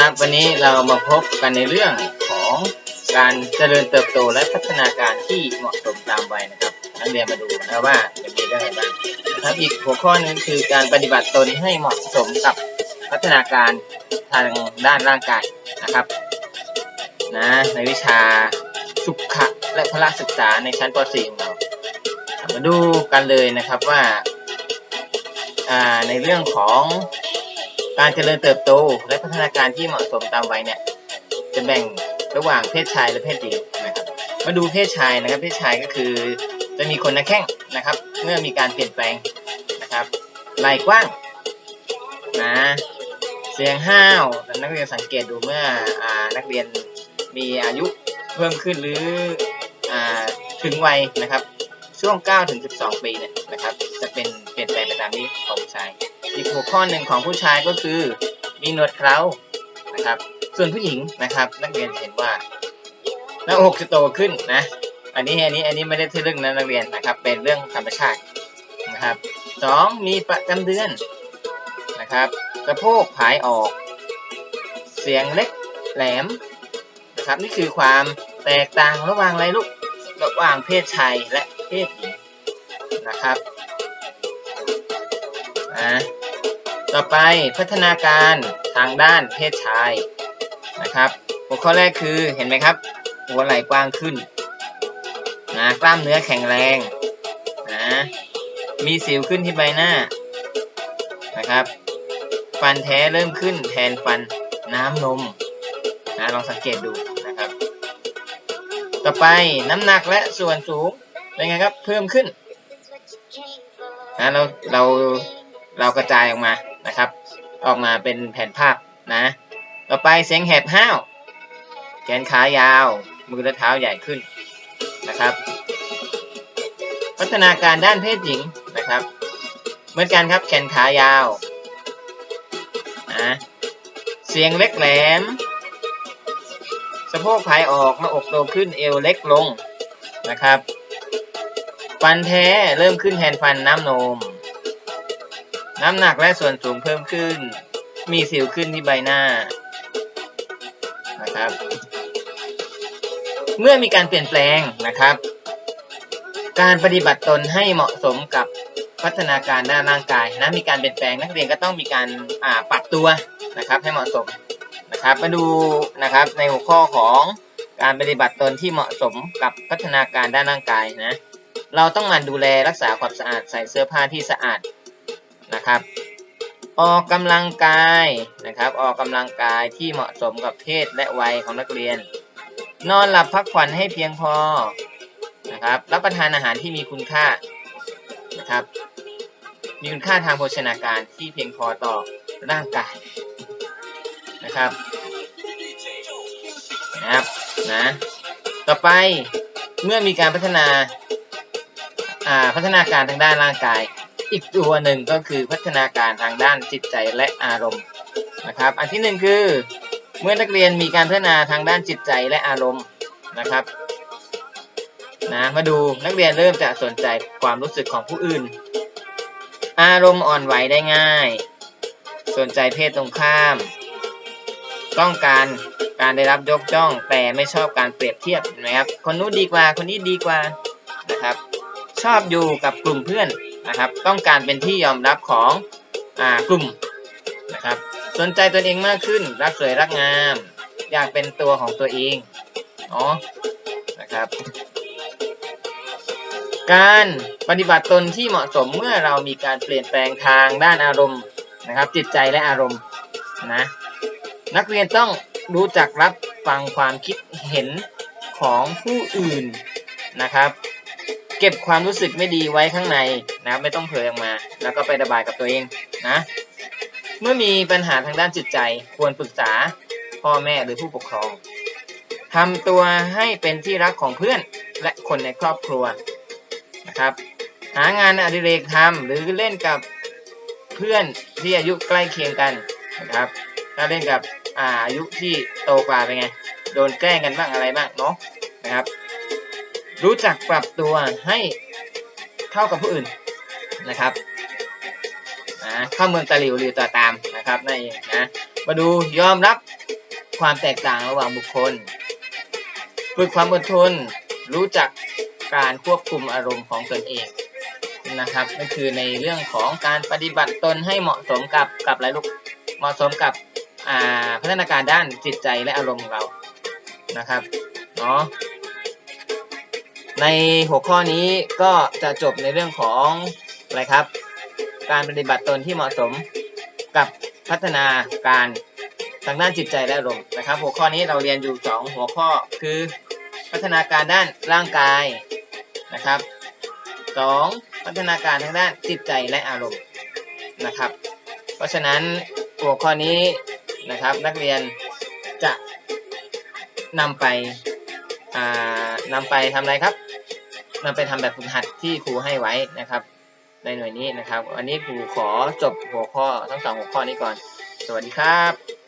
ครับ วันนี้เรามาพบกันในเรื่องของการเจริญเติบโตและพัฒนาการที่เหมาะสมตามวัยนะครับ นักเรียนมาดูนะว่าจะมีเรื่องอะไรบ้างนะครับอีกหัวข้อหนึงคือการปฏิบัติตนให้เหมาะสมกับพัฒนาการทางด้านร่างกายนะครับนะในวิชาสุขะและพละศึกษาในชั้นป .4 ของเรามาดูกันเลยนะครับว่าในเรื่องของ การเจริญเติบโตและพัฒนาการที่เหมาะสมตามวัยเนี่ยจะแบ่งระหว่างเพศชายและเพศหญิงนะครับมาดูเพศชายนะครับเพศชายก็คือจะมีคนหน้าแข้งนะครับ เมื่อมีการเปลี่ยนแปลงนะครับไหล่กว้างนะเสียงห้าวนักเรียนสังเกตดูเมื่ออนักเรียนมีอายุเพิ่มขึ้นหรืออถึงวัยนะครับ ช่วง 9 ถึง 12 ปีเนี่ยนะครับ จะเป็นเปลี่ยนแปลงไปตามนี้ของผู้ชาย อีกหัวข้อหนึ่งของผู้ชายก็คือมีหนวดเครานะครับ ส่วนผู้หญิงนะครับ นักเรียนเห็นว่าหน้าอกจะโตขึ้นนะ อันนี้อันนี้อันนี้ไม่ได้ที่เรื่องนะนักเรียนนะครับ เป็นเรื่องธรรมชาตินะครับสองมีประจำเดือนนะครับสะโพกผายออก เสียงเล็กแหลมนะครับ นี่คือความแตกต่างระหว่างอะไรลูกระหว่างเพศชายและ เพศหญิงนะครับอะต่อไปพัฒนาการทางด้านเพศชายนะครับ หัวข้อแรกคือเห็นไหมครับ หัวไหล่กว้างขึ้นนะกล้ามเนื้อแข็งแรงนะมีสิวขึ้นที่ใบหน้านะครับ ฟันแท้เริ่มขึ้นแทนฟันน้ำนมนะลองสังเกตดูนะครับ ต่อไปน้ำหนักและส่วนสูง เป็นไงครับ เพิ่มขึ้นนะเราเราเรากระจายออกมานะครับ ออกมาเป็นแผ่นภาพนะ ต่อไปเสียงแหบห้าว แขนขายาว มือและเท้าใหญ่ขึ้นนะครับ พัฒนาการด้านเพศหญิงนะครับ เหมือนกันครับแขนขายาวนะเสียงเล็กแหลมสะโพกผายออกหน้าอกโตขึ้นเอวเล็กลงนะครับ ฟันแท้เริ่มขึ้นแทนฟันน้ำนม น้ำหนักและส่วนสูงเพิ่มขึ้น มีสิวขึ้นที่ใบหน้านะครับ เมื่อมีการเปลี่ยนแปลงนะครับ การปฏิบัติตนให้เหมาะสมกับพัฒนาการด้านร่างกายนะมีการเปลี่ยนแปลงนักเรียนก็ต้องมีการาปรับตัวนะครับ ให้เหมาะสมนะครับ มาดูนะครับในหัวข้อของการปฏิบัติตนที่เหมาะสมกับพัฒนาการด้านร่างกายนะ เราต้องหมันดูแลรักษาความสะอาดใส่เสื้อผ้าที่สะอาดนะครับ ออกกำลังกายนะครับ ออกกำลังกายที่เหมาะสมกับเพศและวัยของนักเรียน นอนหลับพักผ่อนให้เพียงพอนะครับ รับประทานอาหารที่มีคุณค่านะครับ มีคุณค่าทางโภชนาการที่เพียงพอต่อร่างกายนะครับนะครับนะต่อไปเมื่อมีการพัฒนา พัฒนาการทางด้านร่างกาย อีกตัวหนึ่งก็คือพัฒนาการทางด้านจิตใจและอารมณ์นะครับ อันที่หนึ่งคือ เมื่อนักเรียนมีการพัฒนาทางด้านจิตใจและอารมณ์นะครับนะมาดูนักเรียนเริ่มจะสนใจความรู้สึกของผู้อื่น อารมณ์อ่อนไหวได้ง่าย สนใจเพศตรงข้าม ต้องการการได้รับยกย่องแต่ไม่ชอบการเปรียบเทียบนไหมครับ คนนู้นดีกว่าคนนี้ดีกว่านะครับ ชอบอยู่กับกลุ่มเพื่อนนะครับ ต้องการเป็นที่ยอมรับของอกลุ่มนะครับ สนใจตนเองมากขึ้น รักสวยรักงาม อยากเป็นตัวของตัวเองอ๋อนะครับ การปฏิบัติตนที่เหมาะสมเมื่อเรามีการเปลี่ยนแปลงทางด้านอารมณ์นะครับ จิตใจและอารมณ์นะนักเรียนต้องรู้จักรับฟังความคิดเห็นของผู้อื่นนะครับ เก็บความรู้สึกไม่ดีไว้ข้างในนะครับไม่ต้องเผยออกมา แล้วก็ไประบายกับตัวเองนะ เมื่อมีปัญหาทางด้านจิตใจ ควรปรึกษาพ่อแม่หรือผู้ปกครองทำตัวให้เป็นที่รักของเพื่อนและคนในครอบครัวนะครับ หางานอดิเรกทำหรือเล่นกับเพื่อนที่อายุใกล้เคียงกันนะครับ ถ้าเล่นกับอาอายุที่โตกว่าเป็นไง โดนแกล้งกันบ้างอะไรบ้างเนาะนะครับ รู้จักปรับตัวให้เข้ากับผู้อื่นนะครับอ่าเข้าเมืองตะหลิวหรือต่อตามนะครับนั่นเองนะมาดูยอมรับความแตกต่างระหว่างบุคคล ฝึกความอดทน รู้จักการควบคุมอารมณ์ของตนเองนะครับนั่นคือในเรื่องของการปฏิบัติตนให้เหมาะสมกับกับอะไรลูกเหมาะสมกับอ่าพัฒนาการด้านจิตใจและอารมณ์ของเรานะครับเนาะ ในหัวข้อนี้ก็จะจบในเรื่องของอะไรครับ การปฏิบัติตนที่เหมาะสมกับพัฒนาการทางด้านจิตใจและอารมณ์นะครับ หัวข้อนี้เราเรียนอยู่ 2 หัวข้อคือพัฒนาการด้านร่างกายนะครับ 2. พัฒนาการทางด้านจิตใจและอารมณ์นะครับ เพราะฉะนั้นหัวข้อนี้นะครับนักเรียนจะนำไปอ่านำไปทำอะไรครับ นำไปทำแบบฝึกหัดที่ครูให้ไว้นะครับ ในหน่วยนี้นะครับวันนี้ครูขอจบหัวข้อทั้งสองหัวข้อนี้ก่อน สวัสดีครับ